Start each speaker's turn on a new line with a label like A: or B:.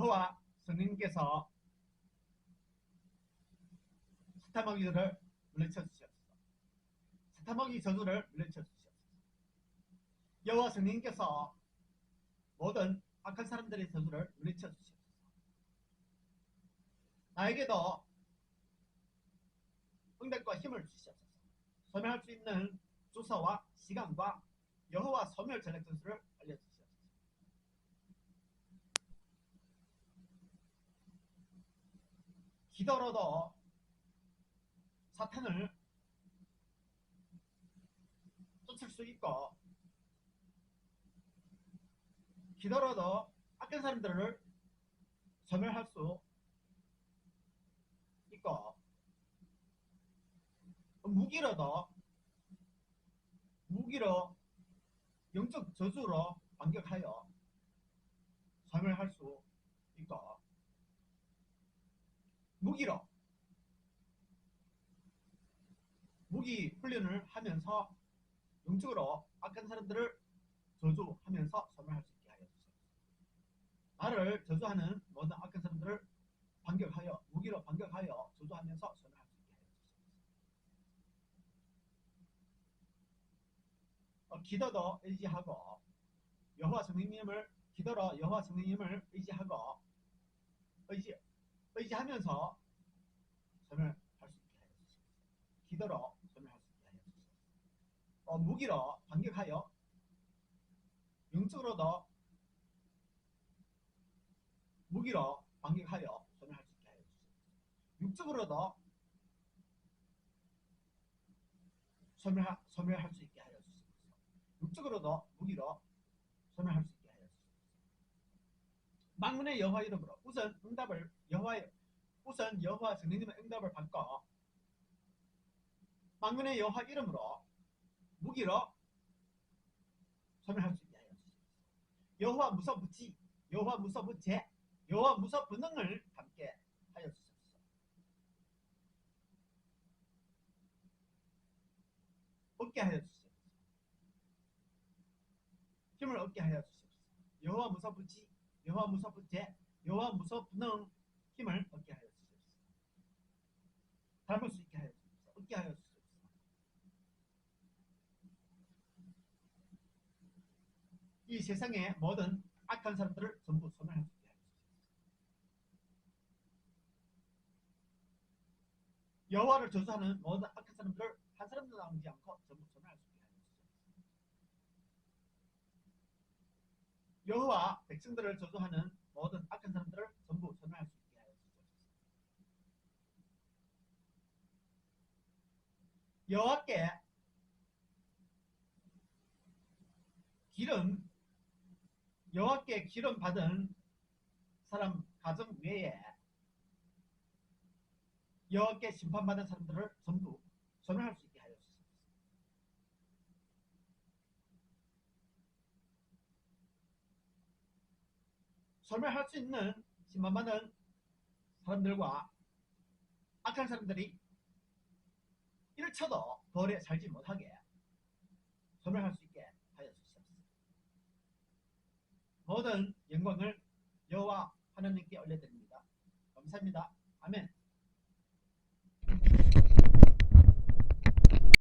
A: 여호와 성령님께서 사타마귀들을 물리쳐 주시옵소서. 사타마귀 저주를 물리쳐 주시옵소서. 여호와 성령님께서 모든 악한 사람들의 저주를 물리쳐 주시옵소서. 나에게도 응답과 힘을 주시옵소서. 소멸할 수 있는 주소와 시간과 여호와 소멸 전략 전술을 알려주시옵소서. 기도로도 사탄을 쫓을 수 있고 기도로도 악한 사람들을 소멸할 수 있고 무기로도 무기로 영적 저주로 반격하여 소멸할 수 있고 무기로 무기 훈련을 하면서 영적으로 악한 사람들을 저주하면서 소멸할 수 있게 하여 주옵소서. 나를 저주하는 모든 악한 사람들을 반격하여 무기로 반격하여 저주하면서 소멸할 수 있게 하여 주옵소서. 어, 기도도 의지하고 여호와 성령님을 기도로 여호와 성령님을 의지하고 의지 의지하면서 소멸할 수 있게 하여 주옵소서. 기도로 소멸할 수 있게 하여 주옵소서. 어, 무기로 반격하여 영적으로도 무기로 반격하여 소멸할 수 있게 하여 주옵소서. 육적으로도 소멸하, 소멸할 수 있게 하여 주옵소서. 육적으로도 무기로 소멸할 수 있게 하여 주옵소서. 망문의 여호와 이름으로 우선 응답을 여호와 우선 여호와 성령님의 응답을 받고 망군의 여호와 이름으로 무기로 소멸할 수 있게 하여. 여호와 무서 부지, 여호와 무서부제, 여호와 무서 분능을 함께 하여 주옵소서. 얻게 하여 주시옵소서. 힘을 얻게 하여 주시옵소서. 여호와 무서 부지, 여호와 무서부제, 여호와 무서 분능 힘을 얻게 하여 주시옵소서. 닮을 수 있게 주시옵소서. 얻게 주시옵소서. 이 세상의 모든 악한 사람들을 전부 소멸할 수 있게 주시옵소서. 여호와를 저주하는 모든 악한 사람들을 한 사람도 남지 않고 전부 소멸할 수 있게 주시옵소서. 여호와 백성들을 저주하는 모든 악한 사람들을 전부 소멸할 수 있게 하여 주시옵소서. 여호와께 기름 여호와께 기름 받은 사람 가정 외에 여호와께 심판받은 사람들을 전부 소멸할 수 있게 주옵소서. 소멸할 수 있는 심판받은 사람들과 악한 사람들이 끼를 쳐도 벌에 살지 못하게 소멸할 수 있게 하여 주시옵소서. 모든 영광을 여호와 하나님께 올려드립니다. 감사합니다. 아멘.